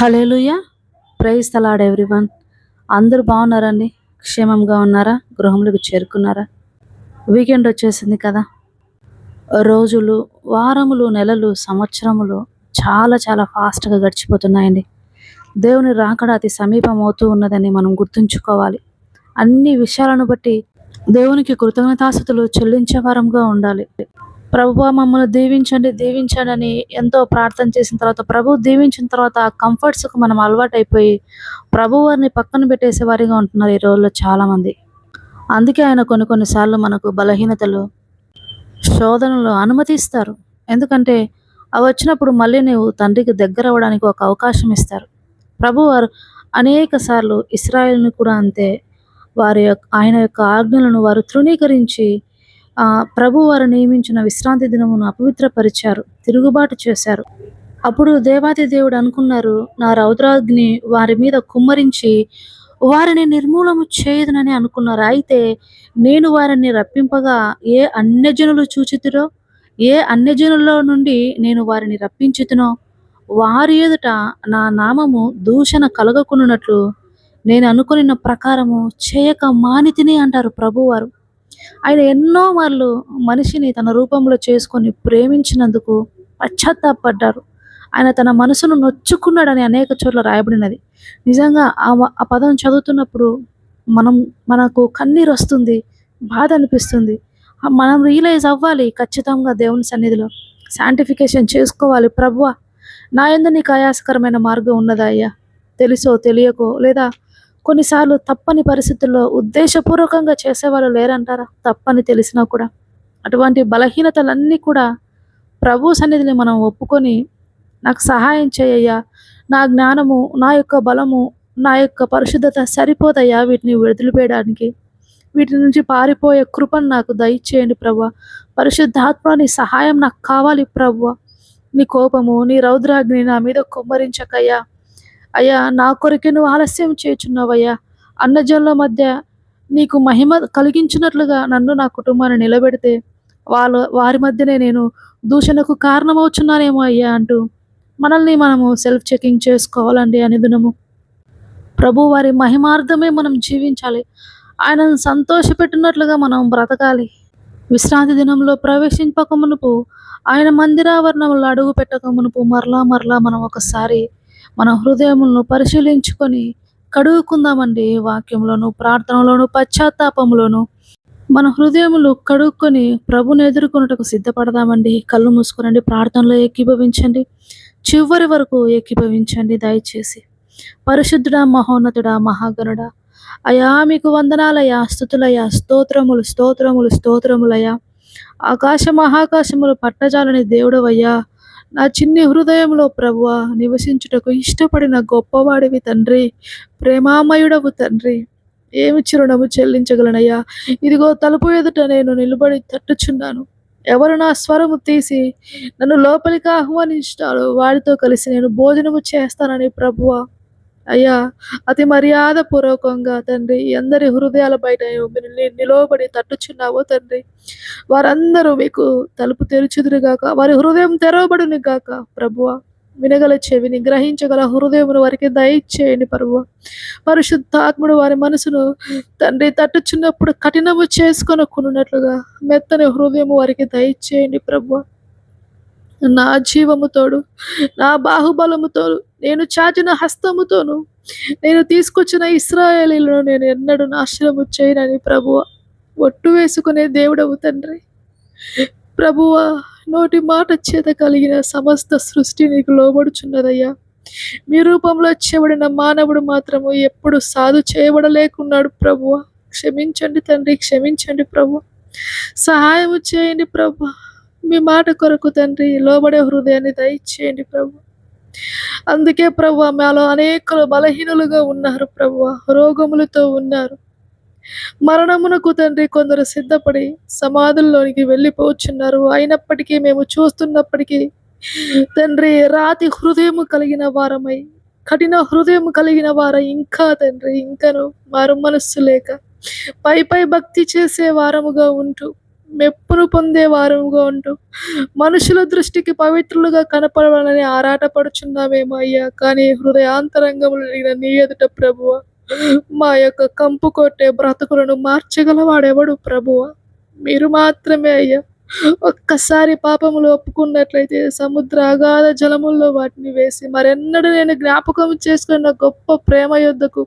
Hallelujah praise తలాడ్ everyone అందరూ బాగున్నారండి? క్షేమంగా ఉన్నారా? గృహంలోకి చేరుకున్నారా? వీకెండ్ వచ్చేసింది కదా. రోజులు వారములు నెలలు సంవత్సరములు చాలా చాలా ఫాస్ట్గా గడిచిపోతున్నాయండి. దేవుని రాకడ అతి సమీపం అవుతూ ఉన్నదని మనం గుర్తుంచుకోవాలి. అన్ని విషయాలను బట్టి దేవునికి కృతజ్ఞతాస్థుతులు చెల్లించే వారంగా ఉండాలి. ప్రభువా మమ్మల్ని దీవించండి దీవించండి అని ఎంతో ప్రార్థన చేసిన తర్వాత ప్రభు దీవించిన తర్వాత ఆ మనం అలవాటైపోయి ప్రభు వారిని పక్కన పెట్టేసే వారిగా ఉంటున్నారు ఈ రోజుల్లో చాలామంది. అందుకే ఆయన కొన్ని కొన్నిసార్లు మనకు బలహీనతలు శోధనలు అనుమతిస్తారు. ఎందుకంటే అవి వచ్చినప్పుడు మళ్ళీ నీవు తండ్రికి దగ్గర అవ్వడానికి ఒక అవకాశం ఇస్తారు. ప్రభు వారు అనేక సార్లు ఇస్రాయల్ని కూడా అంతే వారి యొక్క ఆయన యొక్క ఆజ్ఞలను వారు తృణీకరించి ప్రభు వారు నియమించిన విశ్రాంతి దినమును అపవిత్రపరిచారు తిరుగుబాటు చేశారు. అప్పుడు దేవాది దేవుడు అనుకున్నారు నా రౌద్రాగ్ని వారి మీద కుమ్మరించి వారిని నిర్మూలము చేయదునని అనుకున్నారు. అయితే నేను వారిని రప్పింపగా ఏ అన్యజనులు చూచితురో ఏ అన్యజనుల్లో నుండి నేను వారిని రప్పించుతునో వారి ఎదుట నా నామము దూషణ కలగకున్నట్లు నేను అనుకున్న ప్రకారము చేయక మానితిని అంటారు ప్రభువారు ఆయన ఎన్నో మార్లు మనిషిని తన రూపంలో చేసుకొని ప్రేమించినందుకు పశ్చాత్తాపడ్డారు. ఆయన తన మనసును నొచ్చుకున్నాడని అనేక చోట్ల రాయబడినది. నిజంగా ఆ ఆ పదం చదువుతున్నప్పుడు మనం మనకు కన్నీరు వస్తుంది బాధ అనిపిస్తుంది. మనం రియలైజ్ అవ్వాలి ఖచ్చితంగా దేవుని సన్నిధిలో. శాంటిఫికేషన్ చేసుకోవాలి ప్రభువ. నా ఎందు నీకు ఆయాసకరమైన మార్గం ఉన్నదా అయ్యా? తెలుసో తెలియకో లేదా కొన్నిసార్లు తప్పని పరిస్థితుల్లో ఉద్దేశపూర్వకంగా చేసేవాళ్ళు లేరంటారా? తప్పని తెలిసినా కూడా. అటువంటి బలహీనతలన్నీ కూడా ప్రభు సన్నిధిని మనం ఒప్పుకొని నాకు సహాయం చేయయ్యా. నా జ్ఞానము నా యొక్క బలము నా యొక్క పరిశుద్ధత సరిపోదయ్యా వీటిని వదిలిపేయడానికి వీటి నుంచి పారిపోయే కృపను నాకు దయచేయండి ప్రభు. పరిశుద్ధాత్మ నీ సహాయం నాకు కావాలి ప్రభు. నీ కోపము నీ రౌద్రాగ్ని నా మీద కుమ్మరించకయ్యా. అయ్యా నా కొరకే నువ్వు ఆలస్యం చేయుచున్నావయ్యా. అన్నజనుల మధ్య నీకు మహిమ కలిగించినట్లుగా నన్ను నా కుటుంబాన్ని నిలబెడితే వాళ్ళ వారి మధ్యనే నేను దూషణకు కారణమవుతున్నానేమో అయ్యా అంటూ మనల్ని మనము సెల్ఫ్ చెకింగ్ చేసుకోవాలండి అనుదినము. ప్రభు వారి మహిమార్థమే మనం జీవించాలి. ఆయనను సంతోషపెట్టినట్లుగా మనం బ్రతకాలి. విశ్రాంతి దినంలో ప్రవేశింపక మునుపు ఆయన మందిరావరణంలో అడుగు పెట్టక మునుపు మరలా మరలా మనం ఒకసారి మన హృదయములను పరిశీలించుకొని కడుగుకుందామండి వాక్యంలోను ప్రార్థనలోను పశ్చాత్తాపంలోను మన హృదయములు కడుక్కొని ప్రభుని ఎదుర్కొనుటకు సిద్ధపడదామండి. కళ్ళు మూసుకునండి ప్రార్థనలో ఏకీభవించండి. చివరి వరకు ఏకీభవించండి దయచేసి. పరిశుద్ధుడా మహోన్నతుడా మహాగణుడా అయా మీకు వందనాలయ్యా స్థుతులయ్యా స్తోత్రములు స్తోత్రములు స్తోత్రములయ్యా. ఆకాశ మహాకాశములు పట్టజాలని దేవుడవయ్యా. నా చిన్ని హృదయంలో ప్రభువ నివసించుటకు ఇష్టపడిన గొప్పవాడివి తండ్రి ప్రేమామయుడవు తండ్రి. ఏమి చిరుణము చెల్లించగలనయ్యా? ఇదిగో తలుపు ఎదుట నేను నిలబడి తట్టుచున్నాను. ఎవరు నా స్వరము తీసి నన్ను లోపలికి ఆహ్వానించాడో వారితో కలిసి నేను భోజనము చేస్తానని ప్రభువ అయ్యా అతి మర్యాద పూర్వకంగా తండ్రి అందరి హృదయాల బయట నిలవబడి తట్టుచున్నావో తండ్రి. వారందరూ మీకు తలుపు తెరుచుదురుగాక వారి హృదయం తెరవబడిని గాక ప్రభువ. వినగల చెవిని గ్రహించగల హృదయమును వారికి దయచేయండి ప్రభువ. పరిశుద్ధాత్ముడు వారి మనసును తండ్రి తట్టుచున్నప్పుడు కఠినము చేసుకొని కొనున్నట్లుగా మెత్తని హృదయము వారికి దయచేయండి ప్రభువ. నా జీవముతోడు నా బాహుబలముతోడు నేను చాచిన హస్తముతోను నేను తీసుకొచ్చిన ఇస్రాయేలీలను నేను ఎన్నడూ నాశనము చేయనని ప్రభువ ఒట్టు వేసుకునే దేవుడవు తండ్రి. ప్రభువ నోటి మాట చేత కలిగిన సమస్త సృష్టి నీకు లోబడుచున్నదయ్యా. మీ రూపంలో చేయబడిన మానవుడు మాత్రము ఎప్పుడు సాధు చేయబడలేకున్నాడు ప్రభువ. క్షమించండి తండ్రి క్షమించండి ప్రభు. సహాయము చేయండి ప్రభు. మీ మాట కొరకు తండ్రి లోబడే హృదయాన్ని దయచేయండి ప్రభు. అందుకే ప్రభు మాలో అనేకులు బలహీనులుగా ఉన్నారు ప్రభు రోగములతో ఉన్నారు. మరణమునకు తండ్రి కొందరు సిద్ధపడి సమాధుల్లోనికి వెళ్ళిపోచున్నారు. అయినప్పటికీ మేము చూస్తున్నప్పటికీ తండ్రి రాతి హృదయము కలిగిన వారమై కఠిన హృదయం కలిగిన వారై ఇంకా తండ్రి ఇంకను మారు మనస్సు లేక పై పై భక్తి చేసే వారముగా ఉంటూ మెప్పును పొందే వారముగా ఉంటూ మనుషుల దృష్టికి పవిత్రులుగా కనపడవాలని ఆరాటపడుచున్నామేమో అయ్యా. కానీ హృదయాంతరంగములు నీ ఎదుట ప్రభువ. మా యొక్క కంపు కొట్టే బ్రతుకులను మార్చగలవాడెవడు ప్రభువ? మీరు మాత్రమే అయ్యా. ఒక్కసారి పాపములు ఒప్పుకున్నట్లయితే సముద్ర అగాధ జలముల్లో వాటిని వేసి మరెన్నడూ నేను జ్ఞాపకం చేసుకున్న గొప్ప ప్రేమ యొద్దకు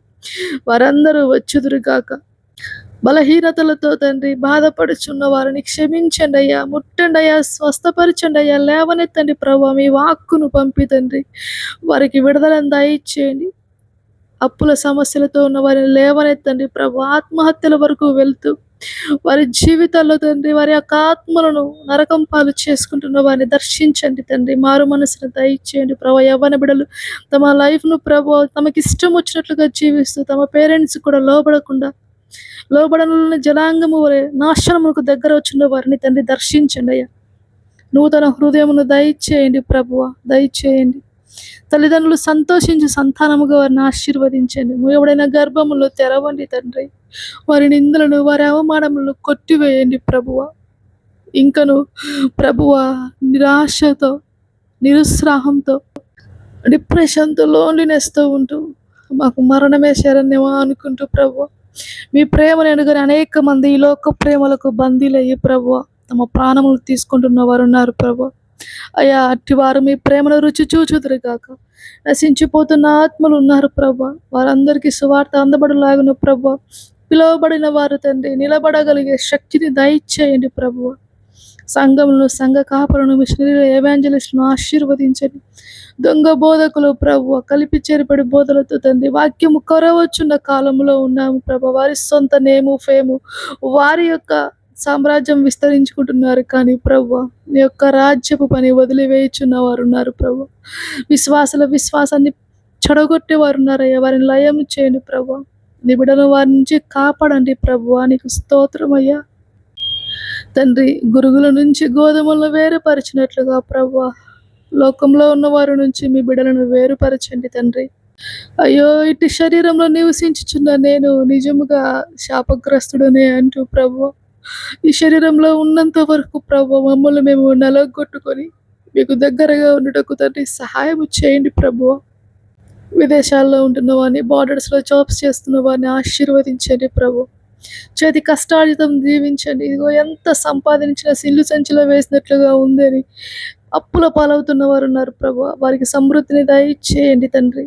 వారందరూ వచ్చుదురుగాక. బలహీనతలతో తండ్రి బాధపడుచున్న వారిని క్షమించండి అయ్యా ముట్టండి అయ్యా స్వస్థపరచండి అయ్యా లేవనెత్తండి ప్రభు మీ వాక్కును పంపి తండ్రి. వారికి విడుదలను దయచేయండి. అప్పుల సమస్యలతో ఉన్న వారిని లేవనెత్తండి ప్రభు ఆత్మహత్యల వరకు వెళ్తూ వారి జీవితాల్లో తండ్రి వారి యొక్క ఆత్మలను నరకం పాలు చేసుకుంటున్న వారిని దర్శించండి తండ్రి. మారు మనసును దయచేయండి ప్రభు యవ్వన బిడలు తమ లైఫ్ను ప్రభు తమకి ఇష్టం వచ్చినట్లుగా జీవిస్తూ తమ పేరెంట్స్ కూడా లోబడకుండా లోబడనున్న జలాంగము వలె నాశనమునకు దగ్గర వచ్చిన వారిని తండ్రి దర్శించండి అయ్యా. నూతన హృదయమును దయచేయండి ప్రభువ దయచేయండి. తల్లిదండ్రులు సంతోషించి సంతానముగా వారిని ఆశీర్వదించండి. ఎవడైనా గర్భములో తెరవండి తండ్రి. వారి నిందలను వారి అవమానములను కొట్టివేయండి ప్రభువ. ఇంకను ప్రభువ నిరాశతో నిరుత్సాహంతో డిప్రెషన్తో లోన్లీనెస్తో ఉంటూ మాకు మరణమే శరణ్యమా అనుకుంటూ ప్రభు మీ ప్రేమను ఎనుగని అనేక మంది ఈ లోక ప్రేమలకు బందీలయ్యి ప్రభు తమ ప్రాణములు తీసుకుంటున్న వారు ఉన్నారు ప్రభు అయ్యా అట్టివారు మీ ప్రేమను రుచి చూచుదురు కాక నశించిపోతున్న ఆత్మలు ఉన్నారు ప్రభు వారందరికీ సువార్త అందబడులాగున ప్రభు పిలువబడిన వారు తండ్రి నిలబడగలిగే శక్తిని దయచేయండి ప్రభువ. సంఘములను సంఘ కాపులను మిషనరీ ఏవాంజలిస్టును ఆశీర్వదించండి. దొంగ బోధకులు ప్రభు కలిపి చేరిపడి బోధలతో తండ్రి వాక్యము కొరవచ్చున్న కాలంలో ఉన్నాము ప్రభు. వారి సొంత నేము ఫేము వారి యొక్క సామ్రాజ్యం విస్తరించుకుంటున్నారు కానీ ప్రభు మీ యొక్క రాజ్యపు పని వదిలివేయుచున్న వారు ఉన్నారు ప్రభు విశ్వాసల విశ్వాసాన్ని చెడగొట్టే వారు ఉన్నారయ్యా వారిని లయం చేయండి ప్రభు నిబిడను వారి నుంచి కాపాడండి ప్రభు నీకు స్తోత్రమయ్యా. తండ్రి గురుగుల నుంచి గోధుమలను వేరుపరిచినట్లుగా ప్రభు లోకంలో ఉన్న వారి నుంచి మీ బిడలను వేరుపరచండి తండ్రి. అయ్యో ఇటు శరీరంలో నివసించుచున్న నేను నిజముగా శాపగ్రస్తుడనే అంటూ ప్రభు ఈ శరీరంలో ఉన్నంత వరకు ప్రభు మమ్మల్ని మేము నలగొట్టుకొని మీకు దగ్గరగా ఉండటకు తండ్రి సహాయం చేయండి ప్రభు విదేశాల్లో ఉంటున్న వారిని బార్డర్స్లో జాబ్స్ చేస్తున్న వారిని ఆశీర్వదించండి ప్రభు చేతి కష్టార్జితం దీవించండి. ఇదిగో ఎంత సంపాదించిన సిల్లు సంచిలో వేసినట్లుగా ఉందని అప్పుల పాలవుతున్న వారు ఉన్నారు ప్రభు. వారికి సమృద్ధిని దయచేయండి తండ్రి.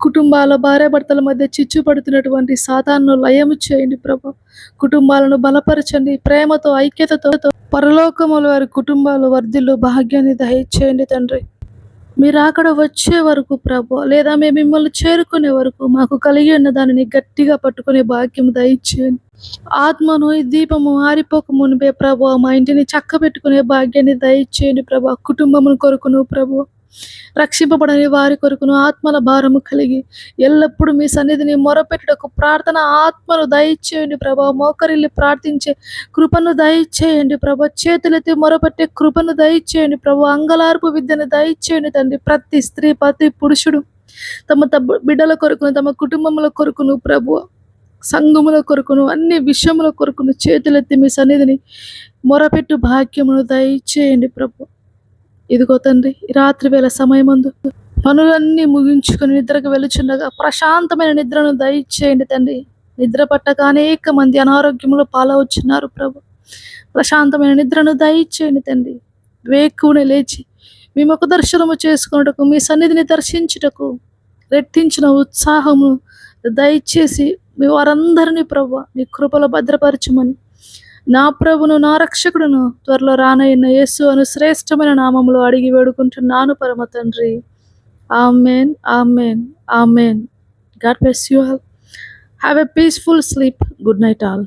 కుటుంబాల భార్యాభర్తల మధ్య చిచ్చు పడుతున్నటువంటి సాతాను లయము చేయండి ప్రభు. కుటుంబాలను బలపరచండి. ప్రేమతో ఐక్యతతో పరలోకముల వారి కుటుంబాలు వర్ధిల్లు భాగ్యాన్ని దయచేయండి తండ్రి. మీరు అక్కడ వచ్చే వరకు ప్రభు లేదా మేము మిమ్మల్ని చేరుకునే వరకు మాకు కలిగి ఉన్న దానిని గట్టిగా పట్టుకునే భాగ్యం దయచేయండి. ఆత్మను ఈ దీపము ఆరిపోక మునిపే ప్రభు మా ఇంటిని చక్క పెట్టుకునే భాగ్యాన్ని దయచేయండి ప్రభు. కుటుంబమును కొరకును ప్రభు. రక్షింపబడని వారి కొరకును ఆత్మల భారము కలిగి ఎల్లప్పుడూ మీ సన్నిధిని మొరపెట్టుటకు ప్రార్థన ఆత్మను దయచేయండి ప్రభా. మోకరిల్లి ప్రార్థించే కృపను దయచేయండి ప్రభా. చేతులెత్తి మొరపెట్టే కృపను దయచేయండి ప్రభు. అంగలార్పు విద్యను దయచేయండి తండ్రి. ప్రతి స్త్రీ ప్రతి పురుషుడు తమ తమ బిడ్డల కొరకును తమ కుటుంబముల కొరకును ప్రభు సంఘముల కొరకును అన్ని విషయముల కొరకును చేతులెత్తి మీ సన్నిధిని మొరపెట్టు భాగ్యమును దయచేయండి ప్రభు. ఇదిగో తండ్రి రాత్రివేళ రాత్రి వేళ సమయమందు పనులన్నీ ముగించుకొని నిద్రకు వెలుచుండగా ప్రశాంతమైన నిద్రను దయచేయండి తండ్రి. నిద్ర పట్టక అనేక మంది అనారోగ్యంలో పాలవచ్చున్నారు ప్రభు. ప్రశాంతమైన నిద్రను దయచేయండి తండ్రి. వేకునే లేచి మీ ముఖ దర్శనము చేసుకున్నటకు మీ సన్నిధిని దర్శించుటకు రెట్టించిన ఉత్సాహము దయచేసి మీ వారందరినీ ప్రభు నీ కృపలో భద్రపరచమని నా ప్రభును నా రక్షకుడును త్వరలో రానయ్యన్న యేసు అను శ్రేష్టమైన నామములో అడిగి వేడుకుంటున్నాను పరమ తండ్రి. Amen amen amen. God bless you have a peaceful sleep. Good night all.